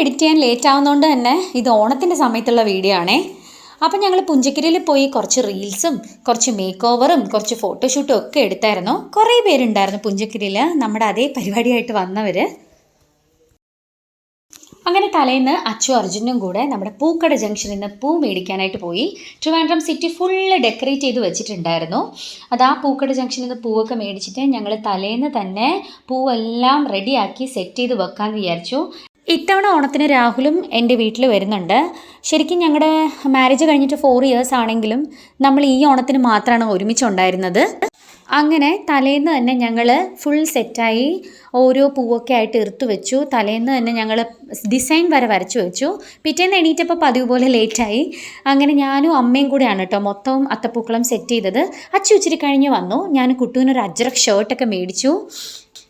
Edit ചെയ്യാൻ late ആവുന്നതുകൊണ്ട് തന്നെ ഇത് ഓണത്തിന്റെ സമയത്തുള്ള വീഡിയോ ആണേ. അപ്പം ഞങ്ങൾ പുഞ്ചക്കിരിയിൽ പോയി കുറച്ച് റീൽസും കുറച്ച് മേക്ക് ഓവറും കുറച്ച് ഫോട്ടോഷൂട്ടും ഒക്കെ എടുത്തായിരുന്നു. കുറേ പേരുണ്ടായിരുന്നു പുഞ്ചക്കിരിയിൽ നമ്മുടെ അതേ പരിപാടിയായിട്ട് വന്നവർ അങ്ങനെ തലേന്ന് അച്ചു അർജുനും കൂടെ നമ്മുടെ പൂക്കട ജംഗ്ഷനിൽ നിന്ന് പൂ മേടിക്കാനായിട്ട് പോയി. ട്രിവാൻഡ്രം സിറ്റി ഫുള്ള് ഡെക്കറേറ്റ് ചെയ്ത് വെച്ചിട്ടുണ്ടായിരുന്നു. അത് ആ പൂക്കട ജംഗ്ഷനിൽ നിന്ന് പൂവൊക്കെ മേടിച്ചിട്ട് ഞങ്ങൾ തലേന്ന് തന്നെ പൂവെല്ലാം റെഡിയാക്കി സെറ്റ് ചെയ്ത് വെക്കാമെന്ന് വിചാരിച്ചു. ഇത്തവണ ഓണത്തിന് രാഹുലും എന്റെ വീട്ടിൽ വരുന്നുണ്ട്. ശരിക്കും ഞങ്ങളുടെ മാരേജ് കഴിഞ്ഞിട്ട് ഫോർ ഇയേഴ്സ് ആണെങ്കിലും നമ്മൾ ഈ ഓണത്തിന് മാത്രമാണ് ഒരുമിച്ചുണ്ടായിരുന്നത്. അങ്ങനെ തലേന്ന് തന്നെ ഞങ്ങൾ ഫുൾ സെറ്റായി ഓരോ പൂവൊക്കെ ആയിട്ട് എടുത്തു വെച്ചു. തലേന്ന് തന്നെ ഞങ്ങൾ ഡിസൈൻ വരെ വരച്ചു വെച്ചു. പിറ്റേന്ന് എണീറ്റപ്പോൾ പതിവ് പോലെ ലേറ്റായി അങ്ങനെ ഞാനും അമ്മയും കൂടെയാണ് കേട്ടോ മൊത്തവും അത്തപ്പൂക്കളം സെറ്റ് ചെയ്തത്. അച്ചു ഇച്ചിരി കഴിഞ്ഞ് വന്നു. ഞാൻ കുട്ടുവിനൊരു അജ്രക് ഷർട്ടൊക്കെ മേടിച്ചു.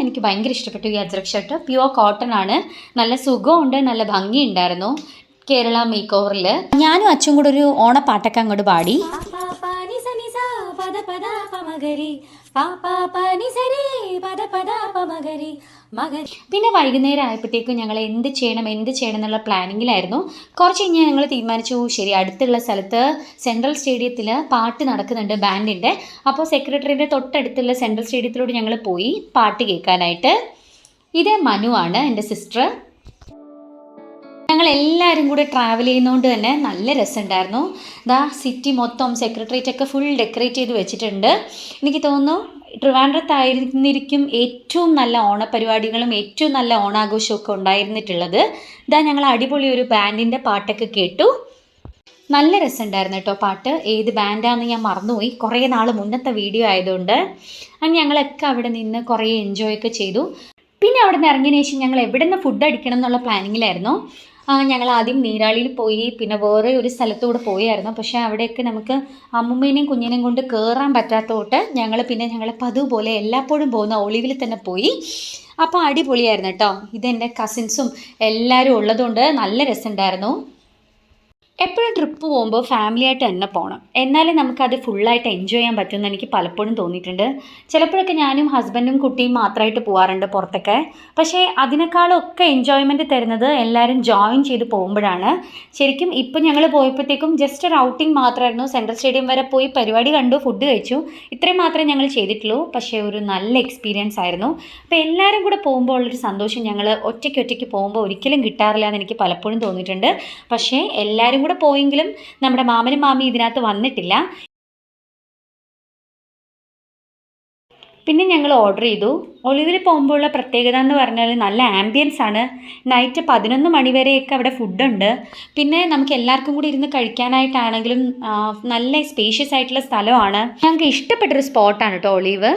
എനിക്ക് ഭയങ്കര ഇഷ്ടപ്പെട്ടു ഈ അജ്രക് ഷർട്ട് പ്യുവർ കോട്ടൺ ആണ്. നല്ല സുഖമുണ്ട് നല്ല ഭംഗിയുണ്ടായിരുന്നു കേരള മേക്ക് ഓവറിൽ ഞാനും അച്ചും കൂടെ ഒരു ഓണപ്പാട്ടൊക്കെ അങ്ങോട്ട് പാടി. പിന്നെ വൈകുന്നേരം ആയപ്പോഴത്തേക്കും ഞങ്ങൾ എന്ത് ചെയ്യണം എന്ത് ചെയ്യണം എന്നുള്ള പ്ലാനിങ്ങിലായിരുന്നു. കുറച്ച് കഴിഞ്ഞ് ഞങ്ങൾ തീരുമാനിച്ചു ശരി അടുത്തുള്ള സ്ഥലത്ത് സെൻട്രൽ സ്റ്റേഡിയത്തിൽ പാട്ട് നടക്കുന്നുണ്ട് ബാൻഡിന്റെ അപ്പോൾ സെക്രട്ടറിയുടെ തൊട്ടടുത്തുള്ള സെൻട്രൽ സ്റ്റേഡിയത്തിലൂടെ ഞങ്ങൾ പോയി പാട്ട് കേൾക്കാനായിട്ട്. ഇതേ മനു ആണ് എന്റെ സിസ്റ്റർ. ഞങ്ങൾ എല്ലാവരും കൂടെ ട്രാവൽ ചെയ്യുന്നതുകൊണ്ട് തന്നെ നല്ല രസമുണ്ടായിരുന്നു ദാ സിറ്റി മൊത്തം സെക്രട്ടേറിയറ്റ് ഒക്കെ ഫുൾ ഡെക്കറേറ്റ് ചെയ്ത് വെച്ചിട്ടുണ്ട്. എനിക്ക് തോന്നുന്നു ട്രിവാൻഡ്രത്തായിരുന്നിരിക്കും ഏറ്റവും നല്ല ഓണപരിപാടികളും ഏറ്റവും നല്ല ഓണാഘോഷമൊക്കെ ഉണ്ടായിരുന്നിട്ടുള്ളത്. ഇതാ ഞങ്ങൾ അടിപൊളി ഒരു ബാൻഡിന്റെ പാട്ടൊക്കെ കേട്ടു. നല്ല രസമുണ്ടായിരുന്നു കേട്ടോ പാട്ട്. ഏത് ബാൻഡാന്ന് ഞാൻ മറന്നുപോയി. കുറേ നാൾ മുന്നത്തെ വീഡിയോ ആയതുകൊണ്ട്. അങ്ങനെ ഞങ്ങളൊക്കെ അവിടെ നിന്ന് കുറേ എൻജോയ് ഒക്കെ ചെയ്തു. പിന്നെ അവിടെ നിന്ന് ഇറങ്ങിയതിന് ശേഷം ഞങ്ങൾ എവിടെ നിന്ന് ഫുഡ് അടിക്കണം എന്നുള്ള പ്ലാനിങ്ങിലായിരുന്നു ഞങ്ങൾ ആദ്യം നീരാളിയിൽ പോയി പിന്നെ വേറെ ഒരു സ്ഥലത്തൂടെ പോയായിരുന്നു. പക്ഷേ അവിടെയൊക്കെ നമുക്ക് അമ്മുമ്മേനെയും കുഞ്ഞിനെയും കൊണ്ട് കയറാൻ പറ്റാത്തോട്ട് ഞങ്ങൾ പിന്നെ ഞങ്ങൾ പതുപോലെ എല്ലാപ്പോഴും പോകുന്ന ഒളിവിൽ തന്നെ പോയി. അപ്പോൾ അടിപൊളിയായിരുന്നു കേട്ടോ. ഇതെന്റെ കസിൻസും എല്ലാവരും ഉള്ളതുകൊണ്ട് നല്ല രസമുണ്ടായിരുന്നു. എപ്പോഴും ട്രിപ്പ് പോകുമ്പോൾ ഫാമിലി ആയിട്ട് തന്നെ പോകണം എന്നാലേ നമുക്കത് ഫുള്ളായിട്ട് എൻജോയ് ചെയ്യാൻ പറ്റുമെന്ന് എനിക്ക് പലപ്പോഴും തോന്നിയിട്ടുണ്ട്. ചിലപ്പോഴൊക്കെ ഞാനും ഹസ്ബൻഡും കുട്ടിയും മാത്രമായിട്ട് പോകാറുണ്ട് പുറത്തൊക്കെ. പക്ഷേ അതിനേക്കാളൊക്കെ എൻജോയ്മെന്റ് തരുന്നത് എല്ലാവരും ജോയിൻ ചെയ്ത് പോകുമ്പോഴാണ്. ശരിക്കും ഇപ്പം ഞങ്ങൾ പോയപ്പോഴത്തേക്കും ജസ്റ്റ് ഒരു ഔട്ടിംഗ് മാത്രമായിരുന്നു. സെൻട്രൽ സ്റ്റേഡിയം വരെ പോയി പരിപാടി കണ്ടു ഫുഡ് കഴിച്ചു. ഇത്രയും മാത്രമേ ഞങ്ങൾ ചെയ്തിട്ടുള്ളൂ. പക്ഷേ ഒരു നല്ല എക്സ്പീരിയൻസ് ആയിരുന്നു. അപ്പോൾ എല്ലാവരും കൂടെ പോകുമ്പോൾ ഉള്ളൊരു സന്തോഷം ഞങ്ങൾ ഒറ്റയ്ക്ക് ഒറ്റയ്ക്ക് പോകുമ്പോൾ ഒരിക്കലും കിട്ടാറില്ല എന്ന് എനിക്ക് പലപ്പോഴും തോന്നിയിട്ടുണ്ട്. പക്ഷേ എല്ലാവരും കൂടെ പോയെങ്കിലും നമ്മുടെ മാമനും മാമി ഇതിനകത്ത് വന്നിട്ടില്ല. പിന്നെ ഞങ്ങൾ ഓർഡർ ചെയ്തു. ഒളിവിൽ പോകുമ്പോഴുള്ള പ്രത്യേകത എന്ന് പറഞ്ഞാൽ നല്ല ആംബിയൻസ് ആണ്. നൈറ്റ് പതിനൊന്ന് മണിവരെയൊക്കെ അവിടെ ഫുഡുണ്ട് പിന്നെ നമുക്ക് എല്ലാവർക്കും കൂടി ഇരുന്ന് കഴിക്കാനായിട്ടാണെങ്കിലും നല്ല സ്പേഷ്യസ് ആയിട്ടുള്ള സ്ഥലമാണ്. ഞങ്ങൾക്ക് ഇഷ്ടപ്പെട്ടൊരു സ്പോട്ടാണ് കേട്ടോ ഒലിവ്